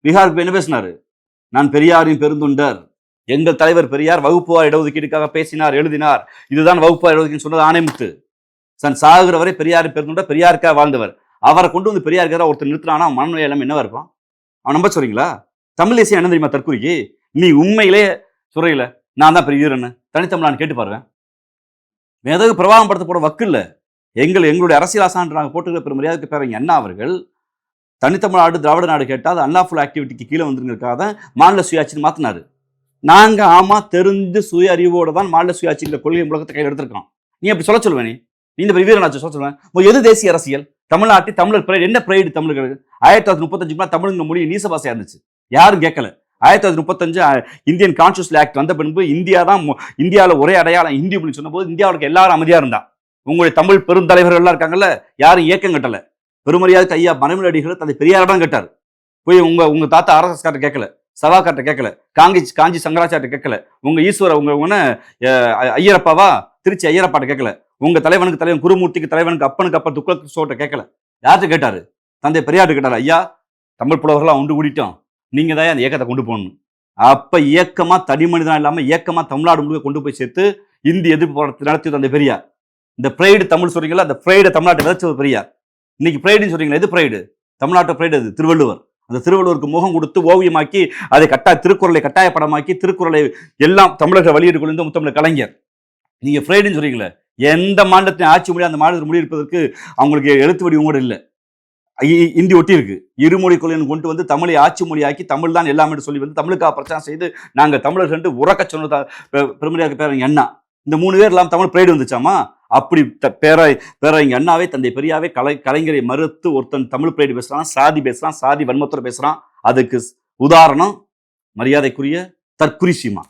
பீகாருக்கு போய் என்ன பேசினாரு? நான் பெரியாரின் பெருந்துண்டர். எங்கள் தலைவர் பெரியார் வகுப்புவார் இடஒதுக்கீடுக்காக பேசினார் எழுதினார். இதுதான் வகுப்புவார் இடஒதுக்கீடு சொன்னது ஆணைமுத்து. தன் சாகுற வரை பெரியார் பெருந்துண்டர் பெரியாருக்காக வாழ்ந்தவர். அவரை கொண்டு வந்து பெரியாருக்காக ஒருத்தர் நிறுத்தினானா மனநிலை எல்லாம் என்னவா இருப்பான் அவன் நம்ப சொல்றீங்களா? தமிழ் தேசியம் என்ன தெரியுமா தற்கொலைக்கு நீ உண்மையிலே சொல்றீங்கள நான் தான் பெரிய வீரன் தனித்தமிழான்னு கேட்டு பாருவேன் மேதகு பிரவாகம் படுத்த போட வக்கு இல்லை எங்கள் எங்களுடைய அரசியல் ஆசான் நாங்கள் போட்டுக்கிற பெரும் மரியாதைக்கு பேர் அண்ணா அவர்கள் தனித்தமிழ்நாடு திராவிட நாடு கேட்டால் அது அன்லாஃபுல் ஆக்டிவிட்டிக்கு கீழே வந்துருங்கிறதுக்காக தான் மாநில சுயாட்சின்னு மாத்தினாரு. நாங்க ஆமாம் தெரிஞ்சு சுய அறிவோடு தான் மாநில சுயாட்சிங்கிற கொள்கை முழக்கத்தை கையில் எடுத்திருக்கோம் நீ அப்படி சொல்ல சொல்லுவேன் நீ? நீ இந்த பெரிய சொல்ல சொல்லுவேன் எது தேசிய அரசியல்? தமிழ்நாட்டில் தமிழர் பிரைடு என்ன பிரைடு தமிழர்களுக்கு ஆயிரத்தி தொள்ளாயிரத்தி முப்பத்தஞ்சு தமிழுங்க மொழி நீசபாசையா இருந்துச்சு. யாரும் கேட்கல. ஆயிரத்தி தொள்ளாயிரத்தி முப்பத்தஞ்சு இந்தியன் கான்ஸ்டியூஷன் ஆக்ட் வந்த பின்பு இந்தியா தான் இந்தியாவில் ஒரே அடையாளம் ஹிந்தி அப்படின்னு சொன்னபோது இந்தியாவுக்கு எல்லாரும் அமைதியாக இருந்தா. உங்களுடைய தமிழ் பெருந்தலைவர்கள் எல்லாம் இருக்காங்கல்ல யாரும் இயக்கம் கட்டலை. பெருமரியாதைக்கு ஐயா மறைமலடிகள் தந்தை பெரியாரிடம் கேட்டார். போய் உங்க உங்க தாத்தா ஆர்எஸ்எஸ் கார்ட்ட கேட்கல சவாக்கார்ட்ட கேட்கல காங்கி காஞ்சி சங்கராச்சார்ட்ட கேட்கல உங்க ஈஸ்வர உங்க உங்க ஐயரப்பாவா திருச்சி ஐயரப்பாட்ட கேட்கல உங்க தலைவனுக்கு தலைவன் குருமூர்த்திக்கு தலைவனுக்கு அப்பனுக்கு அப்பன் துக்ளக் சோட்ட கேட்கல. யார்கிட்ட கேட்டாரு? தந்தை பெரியார்ட்ட கேட்டாரு? ஐயா தமிழ் புலவர்களாம் உண்டு கூடிட்டோம். நீங்க தான் அந்த இயக்கத்தை கொண்டு போகணும். அப்ப இயக்கமா தனி மனிதனா இல்லாம இயக்கமா தமிழ்நாடு முழுக்க கொண்டு போய் சேர்த்து இந்தி எதிர்ப்பு போராட்டத்தை நடத்தி தந்தை பெரியார். இந்த ப்ரைடு தமிழ் சொல்றீங்களா அந்த ப்ரைடு தமிழ்நாட்டை விதைச்சது பெரியார். இன்னைக்கு ப்ரைடுன்னு சொல்றீங்களா எது ப்ரைடு தமிழ்நாட்டு ப்ரைடு அது திருவள்ளுவர். அந்த திருவள்ளுவருக்கு முகம் கொடுத்து ஓவியமாக்கி அதை கட்டாய திருக்குறளை கட்டாய படமாக்கி திருக்குறளை எல்லாம் தமிழக வெளியீடு கொண்டு முத்தமிழ் கலைஞர். நீங்கள் ஃப்ரைடுன்னு சொல்றீங்களே எந்த மாநிலத்தின் ஆட்சி மொழி அந்த மாநிலத்தில் முடியிருப்பதற்கு அவங்களுக்கு எழுத்து வடிவம் கூட இல்லை. இந்தி ஒட்டி இருக்கு. இருமொழி கொள்கைன்னு கொண்டு வந்து தமிழை ஆட்சி மொழியாக்கி தமிழ் தான் எல்லாமே சொல்லி வந்து தமிழுக்காக பிரச்சாரம் செய்து நாங்கள் தமிழர்கள் ரெண்டு உறக்க சொன்னதா பெருமதியாக பேர அண்ணா இந்த மூணு பேர் எல்லாம் தமிழ் ப்ரைடு வந்துச்சாமா? அப்படி த- பேர பேர இங்க அண்ணாவே தந்தை பெரியாவே கலை கலைஞரை மறுத்து ஒருத்தன் தமிழ் பிரேடு பேசுறான் சாதி பேசுறான் சாதி வன்மத்தோட பேசுறான். அதுக்கு உதாரணம் மரியாதைக்குரிய தற்குறி சீமா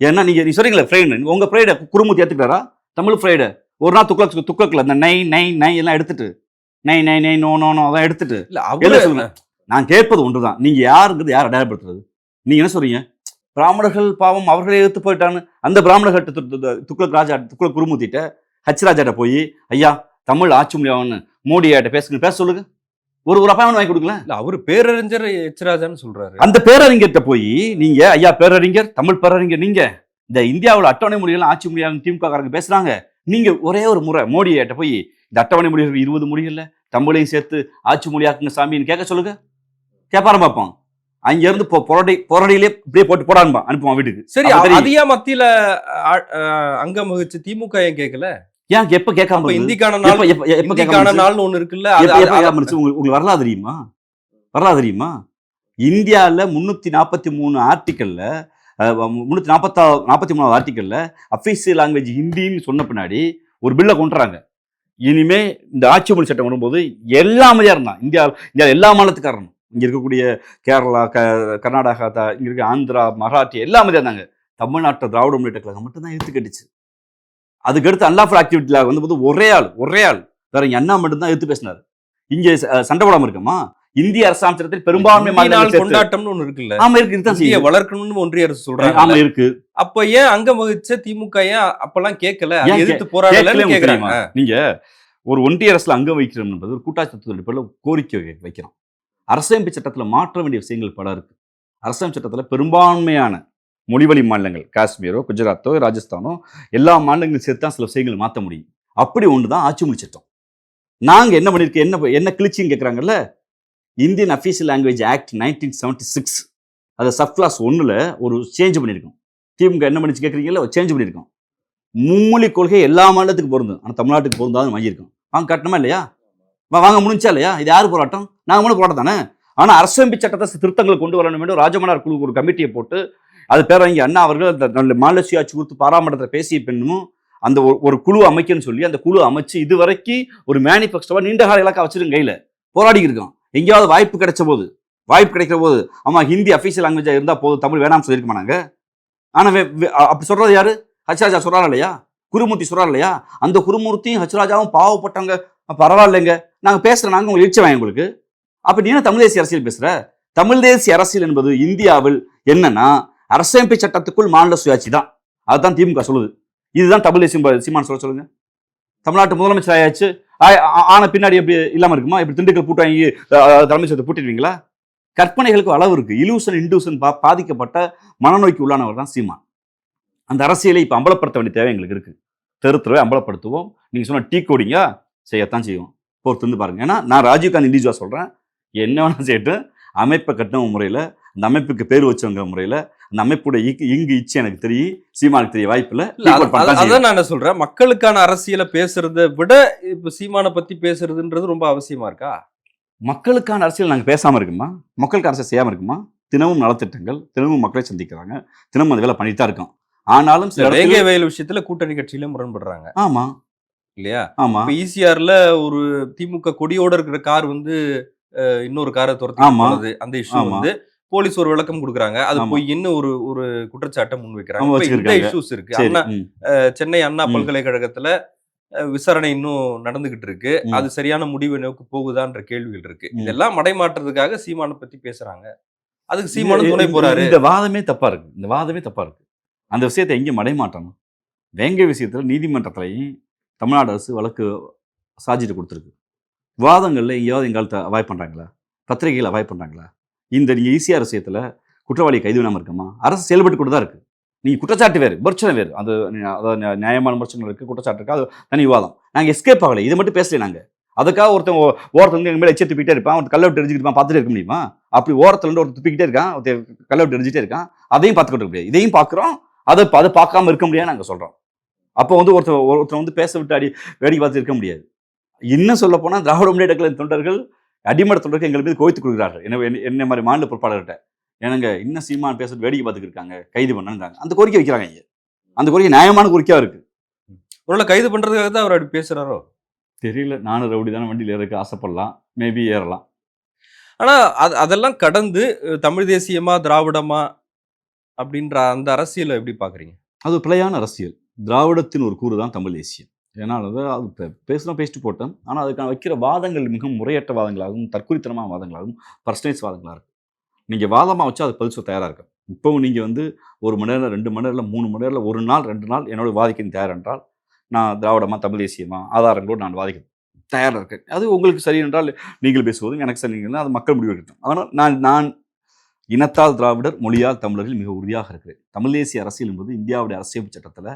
ஏன்னா நீங்க நீ சொல்றீங்களே ஃப்ரைடு உங்க ஃப்ரைடை குருமூர்த்தி ஏத்துக்கிறாரா தமிழ் ஃப்ரைடு ஒரு நாள் துக்ளக் துக்ளக்ல இந்த நை நை நை எல்லாம் எடுத்துட்டு நை நை நை நோ நோ நோ அதான் எடுத்துட்டு
இல்ல
நான் கேட்பது ஒன்றுதான். நீங்க யாருங்கிறது யார் அடையாளப்படுத்துறது? நீங்க என்ன சொல்றீங்க? பிராமணர்கள் பாவம் அவர்களே எடுத்து போயிட்டான்னு அந்த பிராமணர்கள் துக்ளக் ராஜா துக்ளக் குருமூர்த்திட்ட ஹச் ராஜாட்ட போய் ஐயா தமிழ் ஆட்சி முடியாதுன்னு மோடி ஐயாட்ட பேசுங்க பேச சொல்லுங்க. ஒரு ஒரு அப்பாயின்மெண்ட் வாங்கி கொடுக்கல
இல்ல அவரு பேரறிஞர் எச்ராஜான்னு சொல்றாரு.
அந்த பேரறிஞர்கிட்ட போய் நீங்க ஐயா பேரறிஞர் தமிழ் பேரறிஞர் நீங்க இந்த இந்தியாவுல அட்டவணை மொழிகள் ஆட்சி முடியாது திமுக காரங்க பேசுறாங்க. நீங்க ஒரே ஒரு முறை மோடி போய் இந்த அட்டவணை மொழிகள் இருபது மொழிகள்ல தமிழையும் சேர்த்து ஆட்சி மொழியாக்குங்க சாமின்னு கேட்க சொல்லுங்க. கேட்பாரு பார்ப்போம் அங்க இருந்து பொ- பொரடி பொரடியிலே இப்படியே போட்டு போடான்பா அனுப்புவான் வீட்டுக்கு.
சரி. அதிகா மத்தியில அங்கம் வகிச்சு திமுக ஏன் கேட்கல?
ஏன் எப்ப கேட்காம?
இந்திக்கான நாள்
எப்ப- கேட்காம?
நாள்னு ஒண்ணு இருக்குல்ல?
உங்களுக்கு வரலாறு தெரியுமா? வரலாறு தெரியுமா? இந்தியாவில் முந்நூற்றி நாற்பத்தி மூணு ஆர்டிக்கல்ல முந்நூற்றி நாற்பத்தா நாற்பத்தி மூணாவது ஆர்டிக்கல்ல அஃபீஷியல் லாங்குவேஜ் ஹிந்தின்னு சொன்ன பின்னாடி ஒரு பில்லை கொண்டுறாங்க. இனிமே இந்த ஆட்சி மொழி சட்டம் வரும்போது எல்லா அமைதியாக இருந்தான் இந்தியா இந்தியா எல்லா மாநிலத்துக்காரனும். இங்கே இருக்கக்கூடிய கேரளா க கர்நாடகா இங்கே இருக்க ஆந்திரா மராட்டி எல்லா அமைதியாக இருந்தாங்க தமிழ்நாட்டை திராவிட முன்னேற்ற கழகம் மட்டும்தான் எடுத்து கட்டுச்சு. அதுக்கடுத்து அன்லாஃபுல் ஆக்டிவிட்டியில் வந்தபோது ஒரே ஆள் ஒரே ஆள். வேற அண்ணா மட்டும் தான் எடுத்து பேசினார். இங்கே சண்டை போடாம இருக்கமா? இந்திய அரசாங்கத்தில் பெரும்பான்மை சேர்த்து-
கொண்டாட்டம்னு ஒண்ணு இருக்குல்ல?
ஆமா இருக்கு இதுதான் செய்யுது.
வளர்க்கணும்னு ஒன்றிய அரசு
ஆமா
சொல்றாங்க
இருக்கு.
அப்ப ஏன் அங்கம் வகிச்ச திமுக ஏன் அப்பெல்லாம் கேட்கல? எதிர்த்து போராடலன்னு கேக்குறாங்க?
நீங்க ஒரு ஒன்றிய அரசுல அங்கம் வைக்கிறோம் என்பது ஒரு கூட்டாட்சி கோரிக்கை வைக்கிறோம். அரசியமைப்பு சட்டத்துல மாற்ற வேண்டிய விஷயங்கள் பல இருக்கு. அரசியல் சட்டத்துல பெரும்பான்மையான மொழிவழி மாநிலங்கள் காஷ்மீரோ குஜராத்தோ ராஜஸ்தானோ எல்லா மாநிலங்களும் சேர்த்து தான் சில விஷயங்களை மாற்ற முடியும். அப்படி ஒன்று தான் ஆட்சி முடிச்சிட்டோம். சட்டம் நாங்க என்ன பண்ணிருக்கோம் என்ன என்ன கிழிச்சின்னு கேட்குறாங்கல்ல Indian official language act nineteen seventy six அதை சப் கிளாஸ் ஒன்றில் ஒரு சேஞ்ச் பண்ணியிருக்கோம் திமுக என்ன பண்ணிச்சு கேட்குறீங்களா சேஞ்ச் பண்ணியிருக்கோம் மும்மொழி கொள்கை எல்லா மாநிலத்துக்கு பொருந்தும். ஆனால் தமிழ்நாட்டுக்கு பொருந்தாதுன்னு வாங்கியிருக்கோம். வாங்க கட்டணுமா இல்லையா? வாங்க முடிஞ்சா இல்லையா? இது யார் போராட்டம்? நாங்கள் மட்டும் போராட்டம் தானே? ஆனால் அரசமைப்பு சட்டத்தை திருத்தங்கள் திருத்தங்களை கொண்டு வரணும் வேண்டும் ராஜமன்னார் குழு ஒரு கமிட்டியை போட்டு அது பேரவங்க அண்ணா அவர்கள் அந்த நல்ல மாநில சுயாட்சி பாராமட்டத்தில் பேசிய பின்னும் அந்த ஒரு- குழு அமைக்கணும்னு சொல்லி அந்த குழு அமைச்சு இது வரைக்கும் ஒரு மேனிஃபெஸ்டோவா நீண்ட கால இலக்கா வச்சிருங்க கையில். போராடி இருக்கோம். எங்கேயாவது வாய்ப்பு கிடைச்ச போது வாய்ப்பு கிடைக்கிற போது ஆமாம் ஹிந்தி அஃபீஷியல் லாங்குவேஜாக இருந்தால் போதும் தமிழ் வேணாம்னு சொல்லியிருக்க மாட்டாங்க ஆனால் அப்படி சொல்கிறது யாரு? ஹச்ராஜா சொல்கிறாரு இல்லையா? குருமூர்த்தி சொல்றாரு இல்லையா? அந்த குருமூர்த்தியும் ஹச்ராஜாவும் பாவப்பட்டவங்க. பரவாயில்லைங்க. நாங்கள் பேசுகிறோம் நாங்கள் உங்களுக்கு எழுச்சி வாங்க உங்களுக்கு அப்படி நீ என்ன தமிழ் தேசிய அரசியல் பேசுகிற தமிழ் தேசிய அரசியல் என்பது இந்தியாவில் என்னன்னா அரசமைப்பு சட்டத்துக்குள் மாநில சுயாட்சி தான். அதுதான் திமுக சொல்லுது. இதுதான் தமிழ் தேசியம் சீமான் சொல்ல சொல்லுங்க. தமிழ்நாட்டு முதலமைச்சர் ஆயாச்சு. ஆ- ஆ- ஆன பின்னாடி எப்படி இல்லாமல் இருக்குமா? இப்படி திண்டுக்கல் பூட்டு வாங்கி தலைமை பூட்டிடுவீங்களா? கற்பனைகளுக்கு அளவு இருக்கு. இலூசன் இண்டூசன் பா பாதிக்கப்பட்ட மனநோய்க்கு உள்ளானவர் தான் சீமான். அந்த அரசியலை இப்போ அம்பலப்படுத்த வேண்டிய தேவை எங்களுக்கு இருக்கு. தெரு தெருவை அம்பலப்படுத்துவோம். நீங்கள் சொன்ன டீ கோடிங்கா செய்யத்தான் செய்வோம். பொறுத்து வந்து பாருங்க. ஏன்னா நான் ராஜீவ்காந்த் இண்டிவிஜுவாக சொல்கிறேன் என்ன வேணால் செய்யட்டும். அமைப்பை கட்டின முறையில் அந்த அமைப்புக்கு பேர் வச்சவங்க முறையில் அந்த அமைப்புடைய இங்கு இச்சு எனக்கு தெரியும் சீமானுக்கு தெரிய வாய்ப்பு இல்லை
இல்ல அத- அத- அதான் நான் என்ன சொல்றேன். மக்களுக்கான அரசியலை பேசுறதை விட இப்ப சீமானை பத்தி பேசுறதுன்றது ரொம்ப அவசியமா இருக்கா?
மக்களுக்கான அரசியல் நாங்கள் பேசாமல் இருக்குமா? மக்களுக்கு அரசியல் செய்யாமல் இருக்குமா? தினமும் நலத்திட்டங்கள் தினமும் மக்களை சந்திக்கிறாங்க தினமும் அந்த வேலை பண்ணிட்டு தான் இருக்கோம். ஆனாலும் சில இடத்துல-
வயல் விஷயத்துல கூட்டணி கட்சியில முரண்படுறாங்க.
ஆமா.
இல்லையா?
ஆமா.
ஈசிஆர்ல ஒரு திமுக கொடியோட இருக்கிற கார் வந்து இன்னொரு காரை துரத்தி அந்த இஷ்யூ. வந்து போலீஸ் ஒரு விளக்கம் கொடுக்குறாங்க. அது. போய் இன்னும் ஒரு ஒரு குற்றச்சாட்டை முன் வைக்கிறாங்க
ஆமா,
இப்ப இந்த. இஷ்யூஸ் இருக்கு. அண்ணா சென்னை அண்ணா. பல்கலைக்கழகத்துல விசாரணை இன்னும் நடந்துகிட்டு இருக்கு. அது சரியான முடிவை நோக்கி போகுதான்ற கேள்விகள் இருக்கு. இதெல்லாம் மடைமாற்றுறதுக்காக சீமானை பத்தி பேசுறாங்க. அதுக்கு சீமானும்
இந்த-
துணை போறாரு.
இந்த வாதமே தப்பா இருக்கு. இந்த வாதமே தப்பா இருக்கு. அந்த விஷயத்தை எங்க மடைமாட்டணும் வேங்கை விஷயத்துல நீதிமன்றத்திலையும் தமிழ்நாடு அரசு வழக்கு சாட்சிட்டு கொடுத்துருக்கு. விவாதங்கள்ல எங்கேயாவது எங்கால் அவாய்ட் பண்றாங்களா? பத்திரிகைகள் அவாய்ட் பண்றாங்களா? இந்த நீங்கள் ஈஸியா விஷயத்தில் குற்றவாளியை கைது பண்ணாம இருக்குமா அரசு செயல்பட்டு கூட தான் இருக்குது நீங்கள் குற்றச்சாட்டு வேறு பிரச்சனை வேறு. அது அதாவது நியாயமான பிரச்சனை இருக்குது குற்றச்சாட்டு இருக்குது அது தனி விவாதம். நாங்கள் எஸ்கேப் ஆகலை. இதை மட்டும் பேசலை நாங்கள் அதுக்காக ஒருத்தன் ஓ- ஓரத்துல இருந்து எங்க மேல துப்பிட்டே இருப்பான். அவன் கல்லை விட்டு எரிஞ்சுக்கிட்டு இருப்பான் பார்த்துட்டு இருக்க முடியுமா? அப்படி ஓரத்தில் இருந்து ஒருத்தர் துப்பிக்கிட்டே இருக்கான் ஒருத்தன் கல்லை விட்டு எரிஞ்சிட்டே இருக்கான். அதையும் பார்த்துக்கிட்டு இருக்க முடியாது. இதையும் பார்க்குறோம். அதை அதை பார்க்காம இருக்க முடியாது நாங்கள் சொல்கிறோம் அப்போ வந்து ஒருத்தர் ஒருத்தர் வந்து பேச விட்டு அடி வேடிக்கை பார்த்து இருக்க முடியாது. இன்னும் சொல்ல போனா திராவிட முன்னேற்ற தொண்டர்கள் அடிமட்ட தொண்டர்கள் எங்கள் மீது கோய்த்து கொடுக்குறார்கள் என்ன என்ன- மாதிரி மாநில பொறுப்பாளர்கிட்ட. எனங்க இன்னும் சீமான் பேசிட்டு வேடிக்கை பார்த்துட்டு இருக்காங்க? கைது பண்ணாங்க அந்த கோரிக்கை வைக்கிறாங்க ஐயா அந்த கோரிக்கை நியாயமான கோரிக்கையா இருக்கு.
ஒருவேளை கைது பண்றதுக்காக தான் அவர் அப்படி பேசுறாரோ?
தெரியல. நானும் ரவுடி தானே வண்டியில் ஏறக்கு ஆசைப்படலாம். மேபி ஏறலாம்.
ஆனா அது அதெல்லாம் கடந்து தமிழ் தேசியமா திராவிடமா அப்படின்ற அந்த அரசியலை எப்படி பாக்குறீங்க
அது ஒரு பிழையான அரசியல். திராவிடத்தின் ஒரு கூறு தான் தமிழ் தேசியம். ஏன்னா அது அது பேசினா பேசிட்டு போட்டேன். ஆனால் அதுக்கான வைக்கிற வாதங்கள் மிகவும் முறையற்ற வாதங்களாகவும் தற்குறித்தனமான வாதங்களாகவும் பர்சனேஜ் வாதங்களாக இருக்கும். நீங்கள் வாதமாக வச்சு அது பதில் தயாராக இருக்கும் இப்போவும் நீங்கள் வந்து ஒரு மணி நேரம் ரெண்டு மணி நேரம் மூணு மணி நேரம் ஒரு நாள் ரெண்டு நாள் என்னோட வாதிக்க தயார் என்றால் நான் திராவிடமாக தமிழ் தேசியமாக ஆதாரங்களோடு நான் வாதிக்க தயாராக இருக்கேன் அது உங்களுக்கு சரி என்றால் நீங்கள் பேசுவதும் எனக்கு சரி அது மக்கள் முடிவு எடுக்கட்டும். ஆனால் நான் நான் இனத்தால் திராவிடர் மொழியால் தமிழர்கள் மிக உறுதியாக இருக்கிறேன். தமிழ் தேசிய அரசியல் என்பது இந்தியாவுடைய அரசியல் சட்டத்தில்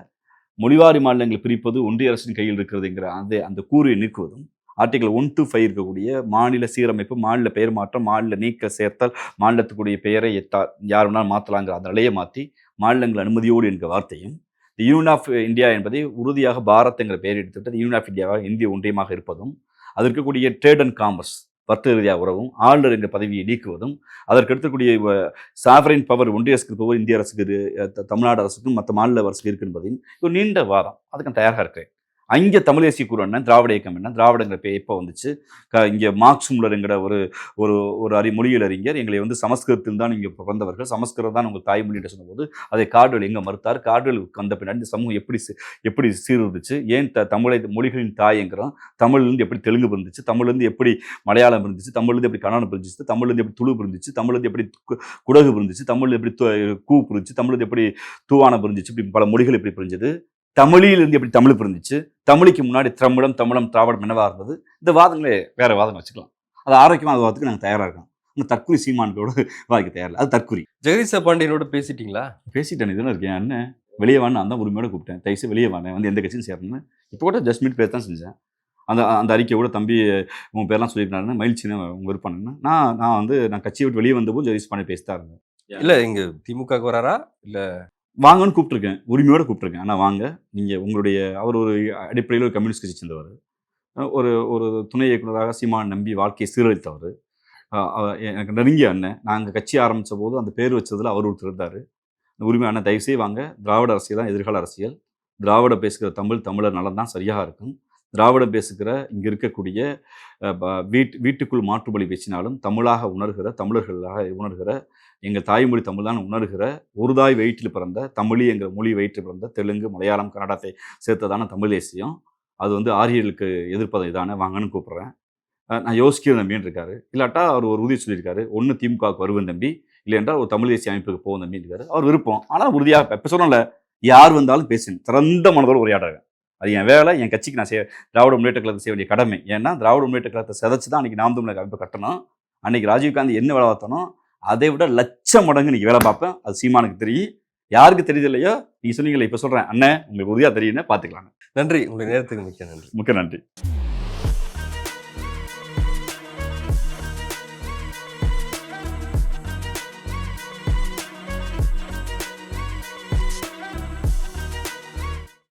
மொழிவாரி மாநிலங்களை பிரிப்பது ஒன்றிய அரசின் கையில் இருக்கிறதுங்கிற அந்த அந்த கூறுவை நீக்குவதும் ஆர்டிகல் ஒன் டு ஃபைவ் இருக்கக்கூடிய மாநில சீரமைப்பு மாநில பெயர் மாற்றம் மாநில நீக்க சேர்த்தல் மாநிலத்துக்குரிய பெயரை எத்தா யார் வேணாலும் மாற்றலாங்கிற அந்த நிலையை மாற்றி மாநிலங்கள் அனுமதியோடு என்கிற வார்த்தையும் தி யூனியன் ஆஃப் இந்தியா என்பதை உறுதியாக பாரத் என்கிற பெயர் எடுத்துவிட்டு யூனியன் ஆஃப் இந்தியாவாக இந்திய ஒன்றியமாக இருப்பதும் அது இருக்கக்கூடிய ட்ரேட் அண்ட் காமர்ஸ் வர்த்தக ரீதியாக உறவும் ஆளுநர் என்ற பதவியை நீக்குவதும் அதற்கு எடுத்துக்கூடிய சாவரின் பவர் ஒன்றிய அரசுக்கு பவர் இந்திய அரசுக்கு தமிழ்நாடு அரசுக்கும் மற்ற மாநில அரசுக்கு இருக்கு என்பதையும் ஒரு நீண்ட வாதம். அதுக்கு நான் தயாராக இருக்கிறேன். அங்கே தமிழ் தேசிய குழு என்ன? திராவிட இயக்கம் என்ன? திராவிடங்கிற பே எப்போ வந்துச்சு. க இங்கே மார்க்ஸ் முலருங்கிற ஒரு ஒரு ஒரு அறி மொழியில் அறிஞர் எங்களை வந்து சமஸ்கிருதத்தில் தான் இங்கே பிறந்தவர்கள். சமஸ்கிருதம் தான் உங்கள் தாய்மொழி என்று சொன்னபோது அதை கார்டுவல் எங்கே மறுத்தார்? கார்டுவல் வந்த பின்னாடி இந்த சமூகம் எப்படி எப்படி சீர்ந்துச்சு ஏன் த தமிழை மொழிகளின் தாயங்கிறோம் தமிழ்லேருந்து எப்படி தெலுங்கு பிறந்துச்சு தமிழ்லேருந்து எப்படி மலையாளம் இருந்துச்சு தமிழ்லேருந்து எப்படி கன்னடம் இருந்துச்சு தமிழ்லேருந்து எப்படி துளு இருந்துச்சு தமிழ்லேருந்து எப்படி கு- குடகு இருந்துச்சு தமிழ்ல எப்படி கூ இருந்துச்சு தமிழ்லேருந்து எப்படி தூவானம் இருந்துச்சு இப்படி பல மொழிகள் எப்படி பிரிஞ்சது. தமிழிலிருந்து எப்படி தமிழ் பிரிஞ்சிச்சு தமிழுக்கு முன்னாடி திரமிடம் தமிழம் திராவிடம் என்னவா இருந்தது? இந்த வாதங்களே வேற வாதம் வச்சுக்கலாம். அது ஆரோக்கியமான வாதத்துக்கு நாங்கள் தயாராக இருக்கோம். அந்த தற்குறி சீமான்களோட வாதிக்க தயாரில்லை அது தற்குறி
ஜெகதீச பாண்டியனோட பேசிட்டீங்களா?
பேசிட்டேன். இதுன்னு இருக்கேன். அண்ணன் வெளியே வான்னு அந்த உரிமையோட கூப்பிட்டேன். தயவுசு வெளியே வானேன் வந்து எந்த கட்சியும் சேரணும்னு. இப்போ கூட ஜஸ்ட் மீட் தான் செஞ்சேன். அந்த அந்த அறிக்கை கூட தம்பி உன் பேர்லாம் சொல்லியிருந்தாருன்னு மகிழ்ச்சின்னு உங்க விருப்பம்னு நான் நான் வந்து நான் கட்சியை விட்டு வெளியே வந்தபோது ஜெயிஸ் பண்ணி பேசிதான் இருந்தேன்.
இல்ல இங்க திமுக வராரா? இல்ல
வாங்கன்னு கூப்பிட்டுருக்கேன். உரிமையோடு கூப்பிட்டுருக்கேன். ஆனால் வாங்க. நீங்கள் உங்களுடைய அவர் ஒரு அடிப்படையில் ஒரு கம்யூனிஸ்ட் கட்சி சேர்ந்தவர். ஒரு ஒரு துணை இயக்குனராக சீமான் நம்பி வாழ்க்கையை சீரழித்தவர். அவர் எனக்கு நெருங்கிய அண்ணன். நாங்கள் கட்சி ஆரம்பித்த போது அந்த பேர் வச்சதில் அவர் ஒருத்தர் இருந்தார். உரிமை அண்ணன் தயவுசெய்து வாங்க. திராவிட அரசியல் தான் எதிர்கால அரசியல். திராவிட பேசுகிற தமிழ் தமிழர் நலன் தான் சரியாக இருக்கும். திராவிடம் பேசுகிற இங்கே இருக்கக்கூடிய வீட் வீட்டுக்குள் மாற்றுமொழி பேசினாலும் தமிழாக உணர்கிற தமிழர்களாக உணர்கிற எங்கள் தாய்மொழி தமிழ் தான் உணர்கிற ஒரு தாய் வயிற்றில் பிறந்த தமிழி எங்கள் மொழி வயிற்றில் பிறந்த தெலுங்கு மலையாளம் கன்னடத்தை சேர்த்ததான தமிழ் தேசியம். அது வந்து ஆரியர்களுக்கு எதிர்ப்பதை இதானே வாங்கன்னு கூப்பிட்றேன். நான் யோசிக்கிறேன் தம்பின்னு இருக்காரு. இல்லாட்டா அவர் ஒரு உறுதி சொல்லியிருக்காரு. ஒன்று திமுகவுக்கு வருவேன் தம்பி. இல்லை என்றால் ஒரு தமிழ் தேசிய அமைப்புக்கு போகும் தம்பி இருக்காரு. அவர் விருப்பம். ஆனால் உறுதியாக இப்போ சொல்லல. யார் வந்தாலும் பேசுவேன். திறந்த மனதோடு உரையாடுறாங்க அது என் வேலை என் கட்சிக்கு நான் செய்ய திராவிட முன்னேற்ற கழகத்தை செய்ய வேண்டிய கடமை. ஏன்னா திராவிட முன்னேற்ற கழகத்தை சிதைச்சு தான் அன்றைக்கி நாம் தமிழக அமைப்பு கட்டணும். அன்னைக்கு ராஜீவ்காந்தி என்ன வேலை பார்த்தனோ அதை விட லட்சம் மடங்கு இன்னைக்கு வேலை பார்ப்பேன். அது சீமானுக்கு தெரியும். யாருக்கு தெரியுது இல்லையோ நீ சொன்னீங்களே இப்போ சொல்கிறேன் அண்ணன் உங்களுக்கு உறுதியாக தெரியுன்னு பார்த்துக்கலாம்
நன்றி. உங்களுடைய நேரத்துக்கு மிக்க நன்றி.
மிக்க நன்றி.